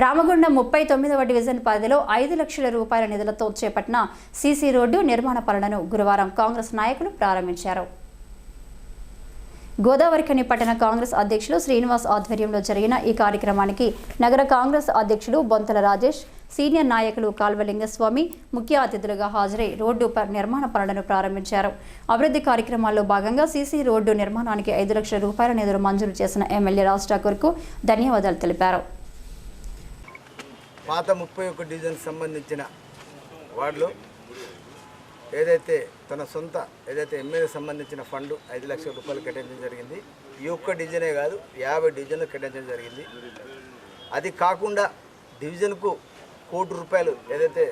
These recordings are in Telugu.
రామగుండం ముప్పై తొమ్మిదవ డివిజన్ పరిధిలో ఐదు లక్షల రూపాయల నిధులతో చేపట్టిన సీసీ రోడ్డు నిర్మాణ పనులను గురువారం కాంగ్రెస్ నాయకులు ప్రారంభించారు. గోదావరిఖని పట్టణ కాంగ్రెస్ అధ్యక్షులు శ్రీనివాస్ ఆధ్వర్యంలో జరిగిన ఈ కార్యక్రమానికి నగర కాంగ్రెస్ అధ్యక్షులు బొంతల రాజేష్ సీనియర్ నాయకులు కాల్వలింగస్వామి ముఖ్య అతిథులుగా హాజరై రోడ్డు ప- నిర్మాణ పనులను ప్రారంభించారు. అభివృద్ధి కార్యక్రమాల్లో భాగంగా సీసీ రోడ్డు నిర్మాణానికి ఐదు లక్షల రూపాయల నిధులు మంజూరు చేసిన ఎమ్మెల్యే రాజ్ ఠాకూర్కు ధన్యవాదాలు తెలిపారు. పాత ముప్పై ఒక్క డివిజన్కి సంబంధించిన వార్డులో ఏదైతే తన సొంత ఏదైతే ఎమ్మెల్యే సంబంధించిన ఫండ్ ఐదు లక్షల రూపాయలు కేటాయించడం జరిగింది ఈ ఒక్క డివిజనే కాదు యాభై డివిజన్లు కేటాయించడం జరిగింది. అది కాకుండా డివిజన్కు కోటి రూపాయలు ఏదైతే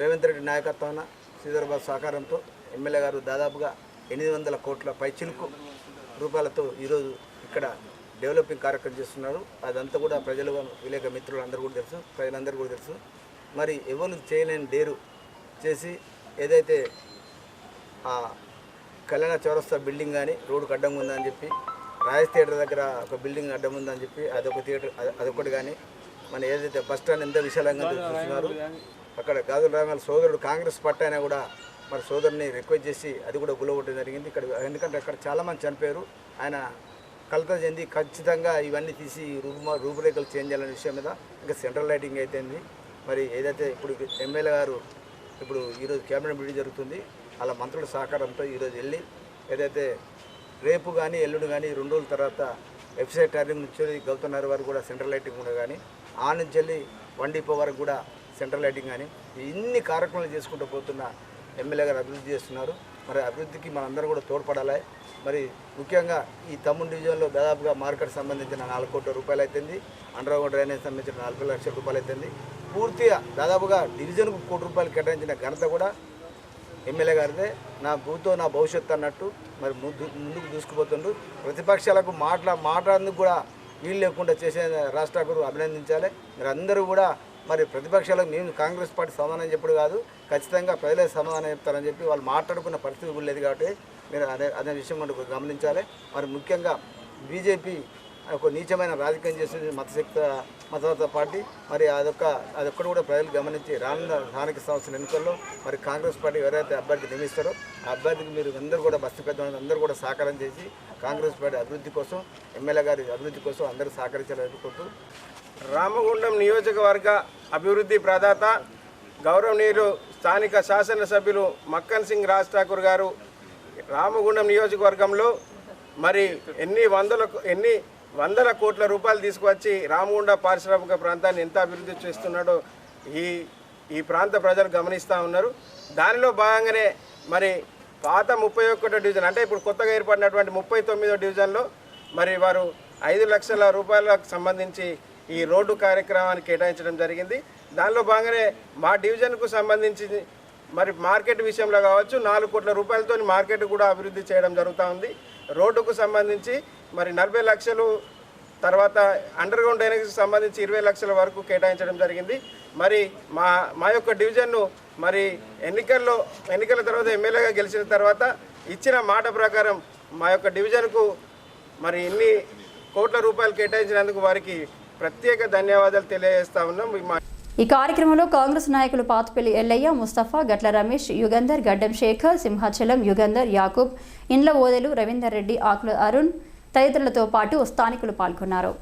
రేవంత్ రెడ్డి నాయకత్వాన శ్రీధర్బాబు సహకారంతో ఎమ్మెల్యే గారు దాదాపుగా ఎనిమిది వందల కోట్ల పైచిలుకు రూపాయలతో ఈరోజు ఇక్కడ డెవలపింగ్ కార్యక్రమం చేస్తున్నారు. అదంతా కూడా ప్రజలు విలేక మిత్రులు అందరూ కూడా తెలుసు ప్రజలందరూ కూడా తెలుసు. మరి ఎవరు చేయలేని డేరు చేసి ఏదైతే ఆ కళ్యాణ చౌరస్తా బిల్డింగ్ కానీ రోడ్డుకు అడ్డం ఉందని చెప్పి రాయస్ థియేటర్ దగ్గర ఒక బిల్డింగ్ అడ్డం ఉందని చెప్పి అదొక థియేటర్ అద- అదొకటి కానీ మన ఏదైతే బస్ స్టాండ్ ఎంత విశాలంగా చూస్తున్నారు. అక్కడ గాజుల రామాల సోదరుడు కాంగ్రెస్ పార్టీ అయినా కూడా మరి సోదరుని రిక్వెస్ట్ చేసి అది కూడా గులగొట్టడం జరిగింది. ఇక్కడ ఎందుకంటే అక్కడ చాలామంది చనిపోయారు. ఆయన కలత చెంది ఖచ్చితంగా ఇవన్నీ తీసి రూపు రూపురేఖలు చేంజ్ చేయాలనే విషయం మీద ఇంకా సెంట్రల్ లైటింగ్ అయితేంది మరి ఏదైతే ఇప్పుడు ఎమ్మెల్యే గారు ఇప్పుడు ఈరోజు కేబినెట్ మీటింగ్ జరుగుతుంది అలా మంత్రుల సహకారంతో ఈరోజు వెళ్ళి ఏదైతే రేపు కానీ ఎల్లుండి కానీ రెండు రోజుల తర్వాత వెబ్సైట్ టర్నింగ్ నుంచి వెళ్ళి గౌతమ్ నగర్ వరకు కూడా సెంట్రల్ లైటింగ్ కూడా కానీ ఆ నుంచి వెళ్ళి వన్ డిపో వరకు కూడా సెంట్రల్ లైటింగ్ కానీ ఇన్ని కార్యక్రమాలు చేసుకుంటూ పోతున్న ఎమ్మెల్యే గారు అభివృద్ధి చేస్తున్నారు. మరి అభివృద్ధికి మనందరం కూడా తోడ్పడాలి. మరి ముఖ్యంగా ఈ తమ్ముడు డివిజన్లో దాదాపుగా మార్కెట్ సంబంధించిన నాలుగు కోట్ల రూపాయలు అవుతుంది అండర్గ్రౌండ్ డ్రైనేజ్ సంబంధించిన నాలుగు లక్షల రూపాయలు అవుతుంది పూర్తిగా దాదాపుగా డివిజన్కు కోటి రూపాయలు కేటాయించిన ఘనత కూడా ఎమ్మెల్యే గారిదే. నా భూతో నా భవిష్యత్తు అన్నట్టు మరి ముందు ముందుకు దూసుకుపోతుండ్రు. ప్రతిపక్షాలకు మాట్లా మాట్లాడేందుకు కూడా వీలు లేకుండా చేసే రాష్ట్ర అభినందించాలి. మీరు అందరూ కూడా మరి ప్రతిపక్షాలకు మేము కాంగ్రెస్ పార్టీ సమాధానం చెప్పుడు కాదు ఖచ్చితంగా ప్రజలే సమాధానం చెప్తారని చెప్పి వాళ్ళు మాట్లాడుకున్న పరిస్థితి కూడా లేదు కాబట్టి మీరు అదే అదే విషయం మనకు గమనించాలి. మరి ముఖ్యంగా బీజేపీ ఒక నీచమైన రాజకీయం చేస్తుంది మతశక్త మతవత పార్టీ. మరి అదొక అదొక్కటి కూడా ప్రజలు గమనించి రానున్న స్థానిక సంస్థల ఎన్నికల్లో మరి కాంగ్రెస్ పార్టీ ఎవరైతే అభ్యర్థి నియమిస్తారో ఆ అభ్యర్థికి మీరు అందరూ కూడా బస్సు పెద్ద అందరూ కూడా సహకారం చేసి కాంగ్రెస్ పార్టీ అభివృద్ధి కోసం ఎమ్మెల్యే గారి అభివృద్ధి కోసం అందరూ సహకరించాలని కోరుతూ రామగుండం నియోజకవర్గ అభివృద్ధి ప్రదాత గౌరవనీయులు స్థానిక శాసనసభ్యులు మక్కన్ సింగ్ రాజ్ ఠాకూర్ గారు రామగుండం నియోజకవర్గంలో మరి ఎన్ని వందల ఎన్ని వందల కోట్ల రూపాయలు తీసుకువచ్చి రామగుండ పారిశ్రామిక ప్రాంతాన్ని ఎంత అభివృద్ధి చేస్తున్నాడో ఈ ఈ ప్రాంత ప్రజలు గమనిస్తూ ఉన్నారు. దానిలో భాగంగానే మరి పాత ముప్పై ఒకటో డివిజన్ అంటే ఇప్పుడు కొత్తగా ఏర్పడినటువంటి ముప్పై తొమ్మిదో డివిజన్లో మరి వారు ఐదు లక్షల రూపాయలకు సంబంధించి ఈ రోడ్డు కార్యక్రమాన్ని కేటాయించడం జరిగింది. దానిలో భాగంగానే మా డివిజన్కు సంబంధించి మరి మార్కెట్ విషయంలో కావచ్చు నాలుగు కోట్ల రూపాయలతో మార్కెట్ కూడా అభివృద్ధి చేయడం జరుగుతూ ఉంది. రోడ్డుకు సంబంధించి మరి నలభై లక్షలు తర్వాత అండర్ గ్రౌండ్ డ్రైనేజ్కి సంబంధించి ఇరవై లక్షల వరకు కేటాయించడం జరిగింది. మరి మా మా యొక్క డివిజన్ను మరి ఎన్నికల్లో ఎన్నికల తర్వాత ఎమ్మెల్యేగా గెలిచిన తర్వాత ఇచ్చిన మాట ప్రకారం మా యొక్క డివిజన్కు మరి ఇన్ని కోట్ల రూపాయలు కేటాయించినందుకు వారికి ప్రత్యేక ధన్యవాదాలు తెలియజేస్తా ఉన్నాం. ఈ కార్యక్రమంలో కాంగ్రెస్ నాయకులు పాతపల్లి ఎల్లయ్య ముస్తఫా గట్ల రమేష్ యుగంధర్ గడ్డం శేఖర్ సింహాచలం యుగంధర్ యాకూబ్ ఇండ్ల ఓదెలు రవీందర్ రెడ్డి ఆకుల అరుణ్ తదితరులతో పాటు స్థానికులు పాల్గొన్నారు.